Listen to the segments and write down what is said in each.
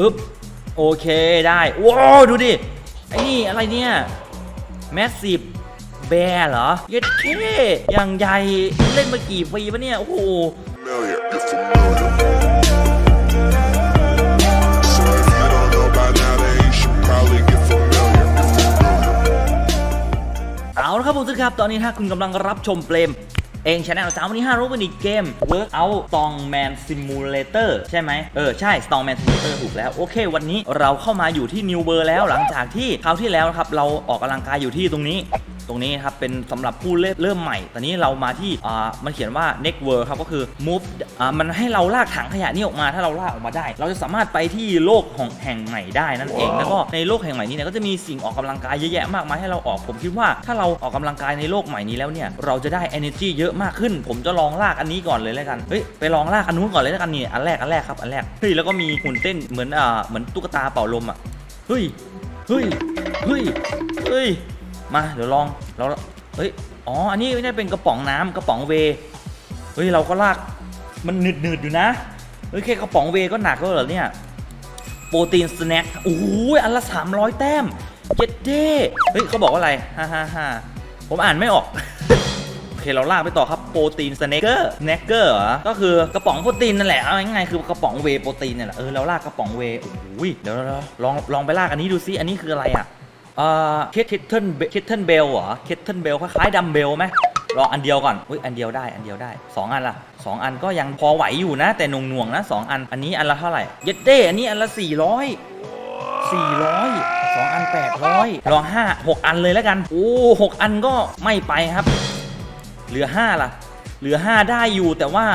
อึ๊บโอเคได้ว้าวดูดิ ไอ้นี่อะไรเนี่ย แมสซีฟแบร์เหรอ เย็ดเคอย่างใหญ่เล่นมากี่ปีปะเนี่ย โอ้โห familiar, you're familiar. So if you don't know by now, then you should probably get familiar. You're familiar. เอาละครับผมทุกครับ ตอนนี้ถ้าคุณกำลังรับชมเปรม เองชาแนลจ้าวันนี้5รู้กันอีกเกม Workout Strongman Simulator ใช่ไหมเออ ใช่ Strongman Simulator ถูกแล้ว โอเค วันนี้เราเข้ามาอยู่ที่ New World แล้วหลังจากที่คราวที่แล้วนะครับ เราออกกำลังกายอยู่ที่ตรงนี้ตรงนี้ครับเป็นสำหรับผู้เริ่มเริ่มใหม่ ตอนนี้เรามาที่อ่ามันเขียนว่า next world ครับก็คือ move อ่ามันให้เราลากถังขยะนี้ออกมา ถ้าเราลากออกมาได้ เราจะสามารถไปที่โลกของแห่งใหม่ได้นั่นเอง แล้วก็ในโลกแห่งใหม่นี้เนี่ยก็จะมีสิ่งออกกำลังกายเยอะแยะมากมายให้เราออก ผมคิดว่าถ้าเราออกกำลังกายในโลกใหม่นี้แล้วเนี่ย เราจะได้ energy เยอะมากขึ้น ผมจะลองลากอันนี้ก่อนเลยแล้วกันเฮ้ยไปลองลากอันนู้นก่อนเลยแล้วกันนี่อันแรกอันแรกครับอันแรกเฮ้ยแล้วก็มีหุ่นเต้นเหมือนอ่าเหมือนตุ๊กตาเป่าลมอะเฮ้ยเฮ้ยเฮ้ยเฮ้ยมาเดี๋ยวลองเราเฮ้ยอ๋ออันนี้ไม่ได้เป็นกระป๋องน้ำกระป๋องเวเฮ้ยเราก็ลากมันหนืดหนืดๆอยู่นะเฮ้ยแค่กระป๋องเวก็หนักแล้วเหรอเนี่ยโปรตีนสแน็คโอ้โหอันละ 300 แต้มเจ็ดเด้เฮ้ยเขาบอกว่าอะไรฮ่าฮ่าฮ่าผมอ่านไม่ออก เคเราลากไปต่อครับโปรตีนสแน็คเกอร์สแน็คเกอร์เหรอก็คือกระป๋องโปรตีนนั่นแหละเอาง่ายๆคือกระป๋องเวโปรตีนเนี่ยแหละเออเราลากกระป๋องเวโอ้โหเดี๋ยวลองลองไปลากอันนี้ดูซิอันนี้คืออะไรอะเอ่อเคทเทิลเคทเทิลเบลเหรอเคทเทิลเบลคล้ายๆดัมเบลไหมลองอันเดียวก่อนอุ้ยอันเดียวได้อันเดียวได้สองอันละสองอันก็ยังพอไหวอยู่นะ แต่หน่วงๆนะสองอัน อันนี้อันละเท่าไหร่เย็ดเด้อันนี้อันละสี่ร้อยสี่ร้อยสองอันแปดร้อยลองห้าหกอันเลยแล้วกัน โอ้หกอันก็ไม่ไปครับ เหลือห้าล่ะ เหลือห้าได้อยู่แต่ว่า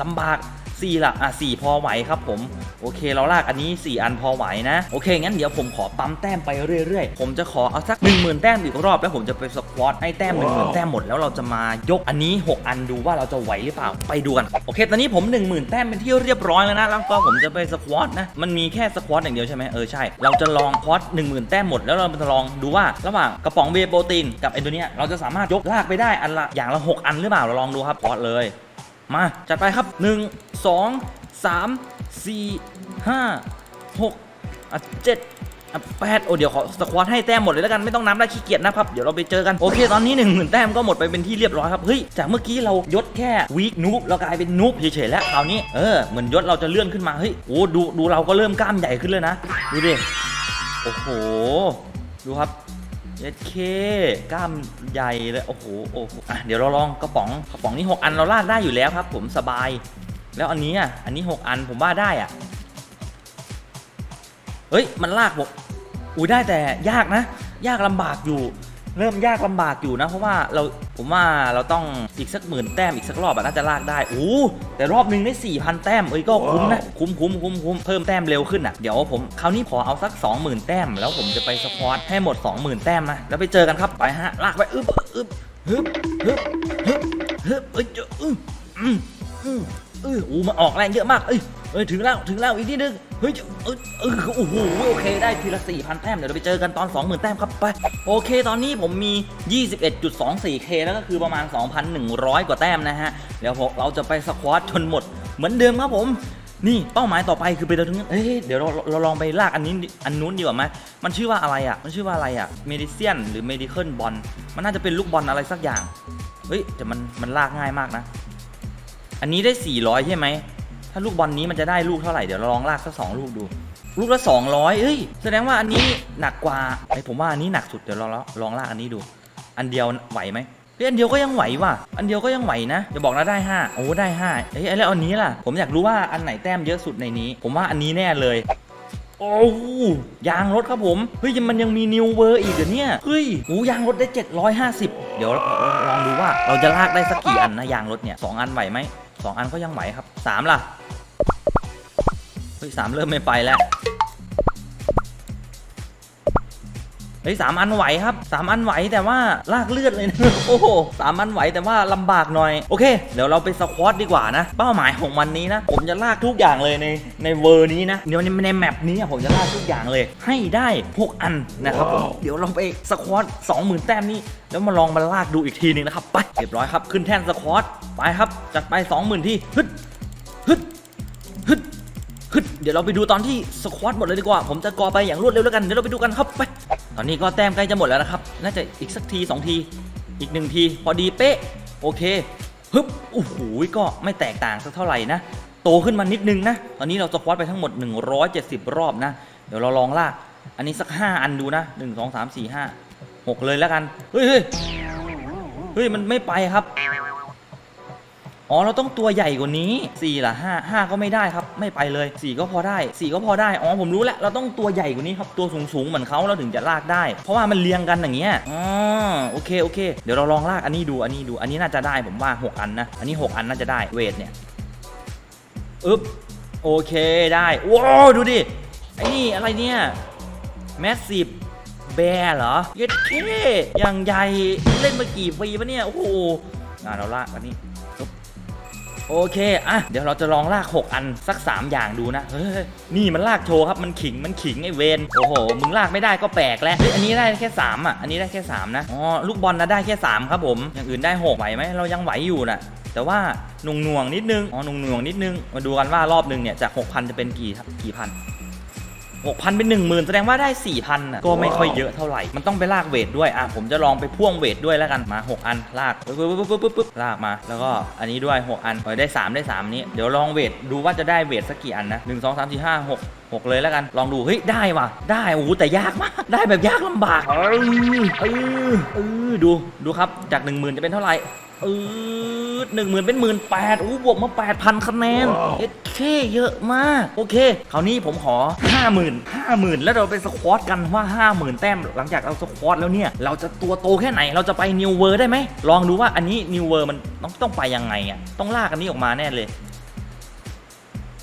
ลำบาก สี่ละอะสี่พอไหวครับผม โอเคเราลากอันนี้ 4 อันพอไหวนะ โอเค งั้นเดี๋ยวผมขอปั๊มแต้มไปเรื่อยๆ ผมจะขอเอาสัก 1 0,000 แต้มอีกรอบ แล้วผมจะไปสควอตให้แต้ม 1 0,000 แต้มหมดแล้วเราจะมายกอันนี้ 6 อันดูว่าเราจะไหวหรือเปล่าไปดูกันโอเค ตอนนี้ผม 1 0,000 แต้มเป็นที่เรียบร้อยแล้วนะแล้วก็ผมจะไปสควอตนะมันมีแค่สควอตอย่างเดียวใช่ไหมเออใช่เราจะลองควอต1 0,000แต้มหมดแล้วเราจะลองดูว่าระหว่างกระป๋องเบย์โปรตีนกับไอตัวเนี้ยเราจะสามารถยกลากไปได้อันละอย่างละ 6 อันหรือเปล่าเราลองดูครับควอตเลย มาจัดไปครับ 1 2 3 4 5 6อะ7อะ8โอ้เดี๋ยวขอสควอตให้แต้มหมดเลยแล้วกันไม่ต้องนับแล้วขี้เกียจนะครับ เดี๋ยวเราไปเจอกันโอเคตอนนี้1 0,000แต้มก็หมดไปเป็นที่เรียบร้อยครับ เฮ้ย จากเมื่อกี้เรายศแค่วีคนูบเรากลายเป็นนูบเฉยๆแล้วคราวนี้เออเหมือนยศเราจะเลื่อนขึ้นมาเฮ้ยโอ้ดูดูเราก็เริ่มกล้ามใหญ่ขึ้นเลยนะ ดูดิโอ้โห ดูครับ เอเคกล้ามใหญ่เลยโอ้โหโอ้โหอะเดี๋ยวเราลองกระป๋องกระป๋องนี้ 6 อันเราลากได้อยู่แล้วครับ ผมสบาย แล้วอันนี้อะอันนี้ 6 อันผมว่าได้อะเฮ้ยมันลากผมอุ้ยได้แต่ยากนะ ยากลำบากอยู่ เริ่มยากลำบากอยู่นะ เพราะว่าเราผมว่าเราต้องอีกสักหมื่นแต้มอีกสักรอบอะน่าจะลากได้โอ้แต่รอบหนึงได้4,000 แต้มเอ้ยก็คุ้มนะคุ้มคุ้มคุ้มคุ้มเพิ่มแต้มเร็วขึ้นอะเดี๋ยวผมคราวนี้ขอเอาสัก 20,000 แต้ม แล้วผมจะไปสควอตให้หมด 20,000 แต้มนะแล้วไปเจอกันครับไปฮะลากไปอึ๊บอึ๊บฮึบฮึบฮึบฮึบเอ้ยเจออึ๊บอืมอืมเอออู้มาออกแรงเยอะมากเอ้ย เอ้ยถึงแล้วถึงแล้วอีกนิดนึงเฮ้ยเอ้ยเออโอ้โหโอเคได้ทีละ4,000แต้มเดี๋ยวเราไปเจอกันตอน 20,000 แต้มครับไปโอเค ตอนนี้ผมมี 21.24k แล้วก็คือประมาณ 2,100 กว่าแต้มนะฮะเดี๋ยวเราจะไปสควอตจนหมดเหมือนเดิมครับผมนี่เป้าหมายต่อไปคือไปเราถึงเอ้ยเดี๋ยวเราเราลองไปลากอันนี้อันนู้นดีกว่าไหมมันชื่อว่าอะไรอะ มันชื่อว่าอะไรอะเมดิเซียนหรือเมดิเคิลบอลมันน่าจะเป็นลูกบอลอะไรสักอย่าง เฮ้ยแต่มันมันลากง่ายมากนะ อันนี้ได้ 400 ใช่ไหม ถ้าลูกบอลนี้มันจะได้ลูกเท่าไหร่เดี๋ยวเราลองลากสักสองลูกดู ลูกละ200เอ้ยแสดงว่าอันนี้หนักกว่าไอผมว่าอันนี้หนักสุดเดี๋ยวเราลองลากอันนี้ดู อันเดียวไหวไหมเฮ้ยอันเดียวก็ยังไหวว่ะ อันเดียวก็ยังไหวนะอย่าบอกนะได้ 5 โอ้ได้5เฮ้ยแล้วอันนี้ล่ะ ผมอยากรู้ว่าอันไหนแต้มเยอะสุดในนี้ ผมว่าอันนี้แน่เลย โอ้ยางรถครับผม เฮ้ยมันยังมีนิวเวอร์อีกเหรอเนี่ย เฮ้ยโอ้ยางรถได้ 750 เดี๋ยวลองดูว่าเราจะลากได้สักกี่อันนะยางรถเนี่ยสองอันไหวไหมสองอันก็ยังไหวครับสามล่ะ ฮ้ยสามเริ่มไม่ไปแล้วเฮ้ยสามอันไหวครับสามอันไหวแต่ว่าลากเลือดเลยนะโอ้โหสามอันไหวแต่ว่าลำบากหน่อยโอเค เดี๋ยวเราไปสควอตดีกว่านะ เป้าหมายของวันนี้นะ ผมจะลากทุกอย่างเลยในในเวอร์นี้นะเดี๋ยวในในแมปนี้อะผมจะลากทุกอย่างเลย ให้ได้พวกอันนะครับผมเดี๋ยวเราไปสควอตสองหมื่นแต้มนี้แล้วมาลองมาลากดูอีกทีหนึงนะครับไปเรียบร้อยครับขึ้นแท่นสควอตไปครับจัดไปสองหมื่นที่ฮึดฮึดฮึด ฮึดเดี๋ยวเราไปดูตอนที่สควอตหมดเลยดีกว่า ผมจะกอไปอย่างรวดเร็วแล้วกัน เดี๋ยวเราไปดูกันครับไป ตอนนี้ก็แต้มใกล้จะหมดแล้วนะครับ น่าจะอีกสักทีสองที อีกหนึ่งที พอดีเป๊ะ โอเค ฮึบโอ้โหก็ไม่แตกต่างสักเท่าไหร่นะ โตขึ้นมานิดนึงนะ ตอนนี้เราสควอตไปทั้งหมด 170 รอบนะ เดี๋ยวเราลองลาก อันนี้สัก 5 อันดูนะ 1 2 3 4 5 6 เลยแล้วกัน เฮ้ยเฮ้ยมันไม่ไปครับ อ๋อเราต้องตัวใหญ่กว่านี้4ล่ะ5 5ก็ไม่ได้ครับ ไม่ไปเลย 4 ก็พอได้ 4 ก็พอได้ อ๋อผมรู้แล้ว เราต้องตัวใหญ่กว่านี้ครับ ตัวสูงๆเหมือนเขาเราถึงจะลากได้ เพราะว่ามันเรียงกันอย่างเงี้ย อ๋อโอเคโอเค เดี๋ยวเราลองลากอันนี้ดูอันนี้ดู อันนี้น่าจะได้ผมว่า 6 อันนะ อันนี้ 6 อันน่าจะได้เวทเนี่ยอึ๊บโอเคได้ว้าวดูดิ ไอ้นี่อะไรเนี่ยแมสซีฟแบร์เหรอเย็ดเคอย่างใหญ่เล่นมากี่ปีปะเนี่ย โอ้โหงานเราลากอันนี้ โอเค อะ เดี๋ยวเราจะลองลาก 6 อันสัก 3 อย่างดูนะ เฮ้ย นี่มันลากโชว์ครับ มันขิง มันขิงไอเวน โอ้โห มึงลากไม่ได้ก็แปลกแล้ว อันนี้ได้แค่ 3 อะ อันนี้ได้แค่ 3 นะ อ๋อ ลูกบอลนะได้แค่ 3 ครับผม อย่างอื่นได้ 6 ไหวไหม เรายังไหวอยู่น่ะแต่ว่าหน่วงหน่วงนิดนึง อ๋อหน่วงหน่วงนิดนึง มาดูกันว่ารอบหนึ่งเนี่ยจาก 6,000 จะเป็นกี่กี่พัน 6,000 เป็น 10,000 แสดงว่าได้ 4,000อะก็ไม่ค่อยเยอะเท่าไหร่ มันต้องไปลากเวทด้วย อะ ผมจะลองไปพ่วงเวทด้วยแล้วกัน มา 6 อัน ลากปึ๊บปึ๊บปึ๊บปึ๊บปึ๊บลากมา แล้วก็อันนี้ด้วย 6 อันเออได้ 3 ได้ 3 นี้ เดี๋ยวลองเวทดูว่าจะได้เวทสักกี่อันนะ 1 2 3 4 5 6 6 เลยแล้วกัน ลองดู เฮ้ย ได้ว่ะ ได้โอ้โหแต่ยากมาก ได้แบบยากลำบาก เออเออเออดู ดูครับ จาก 10,000 จะเป็นเท่าไหร่ เออ หนึ่งหมื่นเป็นหมื่นแปดโอ้บวกมาแปดพันคะแนนเอ็ดเคเยอะมาก โอเคคราวนี้ผมขอห้าหมื่นห้าหมื่นแล้วเราไปสควอตกันว่าห้าหมื่นแต้มหลังจากเราสควอตแล้วเนี่ย เราจะตัวโตแค่ไหนเราจะไปนิวเวอร์ได้ไหม ลองดูว่าอันนี้นิวเวอร์มันต้องต้องไปยังไงอะต้องลากอันนี้ออกมาแน่เลย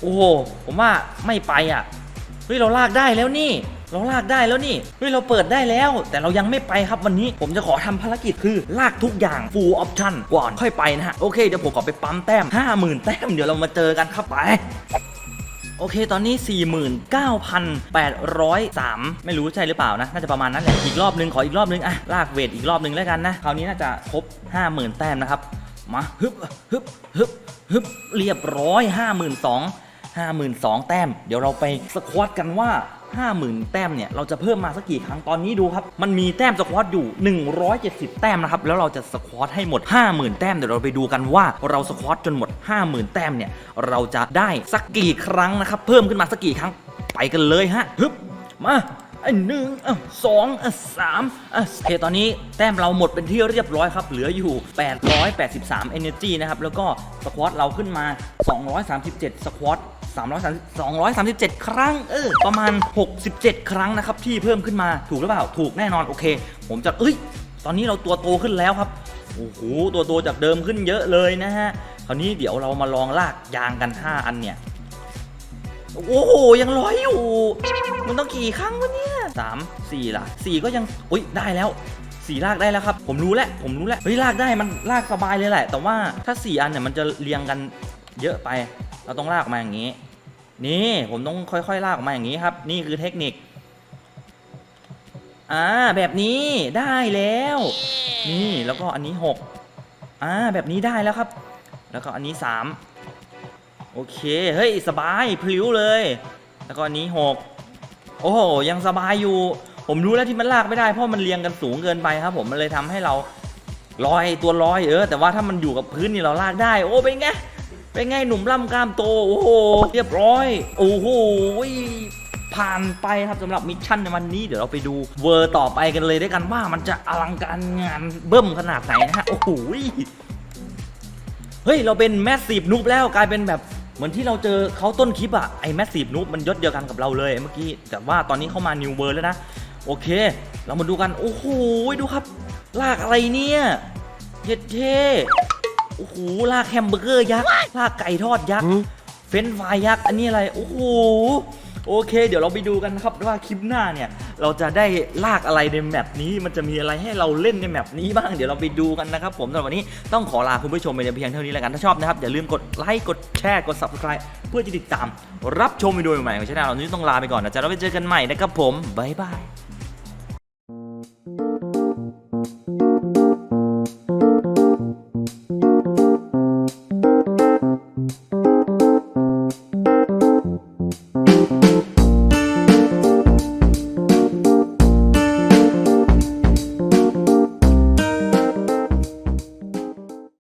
โอ้โหผมว่าไม่ไปอะเฮ้ยเราลากได้แล้วนี่ เราลากได้แล้วนี่เฮ้ยเราเปิดได้แล้ว แต่เรายังไม่ไปครับวันนี้ผมจะขอทำภารกิจคือลากทุกอย่าง full option ก่อนค่อยไปนะฮะโอเคเดี๋ยวผมขอไปปั๊มแต้ม 50,000 แต้มเดี๋ยวเรามาเจอกันครับไปโอเค ตอนนี้ 49,803 ไม่รู้ใช่หรือเปล่านะ น่าจะประมาณนั้นแหละ อีกรอบนึง ขออีกรอบนึง อะ ลากเวทอีกรอบนึงแล้วกันนะ คราวนี้น่าจะครบ 50,000 แต้มนะครับ มา ฮึบ ฮึบ ฮึบ ฮึบ เรียบร้อย 52,000 52,000 แต้ม เดี๋ยวเราไปสควอตกันว่า 50,000 แต้มเนี่ย เราจะเพิ่มมาสักกี่ครั้งตอนนี้ดูครับ มันมีแต้มสควอตอยู่ 170 แต้มนะครับ แล้วเราจะสควอตให้หมด 50,000 แต้มเดี๋ยวเราไปดูกันว่าเราสควอตจนหมด 50,000 แต้มเนี่ย เราจะได้สักกี่ครั้งนะครับ เพิ่มขึ้นมาสักกี่ครั้งไปกันเลยฮะฮึบมาไอ้หนึ่งอะสองอะสามอะโอเคตอนนี้แต้มเราหมดเป็นที่เรียบร้อยครับ เหลืออยู่ 883 energy นะครับ แล้วก็สควอตเราขึ้นมา 237 สควอต 3 3 237 ครั้ง เออ ประมาณ 67 ครั้งนะครับ ที่เพิ่มขึ้นมา ถูกหรือเปล่า ถูกแน่นอน โอเค ผมจะ เอ้ย ตอนนี้เราตัวโตขึ้นแล้วครับ โอ้โห ตัวโตจากเดิมขึ้นเยอะเลยนะฮะ คราวนี้เดี๋ยวเรามาลองลากยางกัน 5 อันเนี่ย โอ้โห ยังร้อยอยู่ มันต้องกี่ครั้งวะเนี่ยสามสี่ล่ะสี่ก็ยัง อุ้ย ได้แล้วสี่ลากได้แล้วครับ ผมรู้แล้ว ผมรู้แล้ว เฮ้ย ลากได้ มันลากสบายเลยแหละ แต่ว่าถ้าสี่อันเนี่ย มันจะเรียงกันเยอะไป เราต้องลากมาอย่างนี้ นี่ผมต้องค่อยๆลากออกมาอย่างนี้ครับ นี่คือเทคนิค อ่าแบบนี้ได้แล้ว นี่แล้วก็อันนี้หกอ่าแบบนี้ได้แล้วครับ แล้วก็อันนี้สามโอเคเฮ้ยสบายพลิ้วเลย แล้วก็อันนี้หกโอ้โหยังสบายอยู่ ผมรู้แล้วที่มันลากไม่ได้เพราะมันเรียงกันสูงเกินไปครับ ผมมันเลยทำให้เราลอยตัวลอยเออแต่ว่าถ้ามันอยู่กับพื้นนี่เราลากได้ โอ้เป็นไง เป็นไงหนุ่มล่ำกล้ามโตโอ้โหเรียบร้อย โอ้โหผ่านไปครับสำหรับมิชชั่นในวันนี้เดี๋ยวเราไปดูเวอร์ต่อไปกันเลยด้วยกันว่ามันจะอลังการงานเบิ่มขนาดไหนนะฮะโอ้โหเฮ้ย เราเป็นแมสซีฟนูบแล้วกลายเป็นแบบเหมือนที่เราเจอเขาต้นคลิปอะไอแมสซีฟนูบมันยศเดียวกันกับเราเลยเมื่อกี้แต่ว่าตอนนี้เข้ามานิวเวอร์แล้วนะ โอเค เรามาดูกัน โอ้โหดูครับ ลากอะไรเนี่ยเย็ดเท่ โอ้โหลากแฮมเบอร์เกอร์ยักษ์ลากไก่ทอดยักษ์เฟรนช์ฟรายยักษ์อันนี้อะไรโอ้โหโอเค เดี๋ยวเราไปดูกันนะครับว่าคลิปหน้าเนี่ย เราจะได้ลากอะไรในแมปนี้มันจะมีอะไรให้เราเล่นในแมปนี้บ้างเดี๋ยวเราไปดูกันนะครับผมสำหรับวันนี้ต้องขอลาคุณผู้ชมไปเพียงเท่านี้แล้วกันถ้าชอบนะครับอย่าลืมกดไลค์กดแชร์กด subscribe เพื่อจะติดตาม รับชมวิดีโอใหม่ๆของช่องเรานี้ต้องลาไปก่อนนะจ๊ะเราไปเจอกันใหม่นะครับผมบ๊ายบาย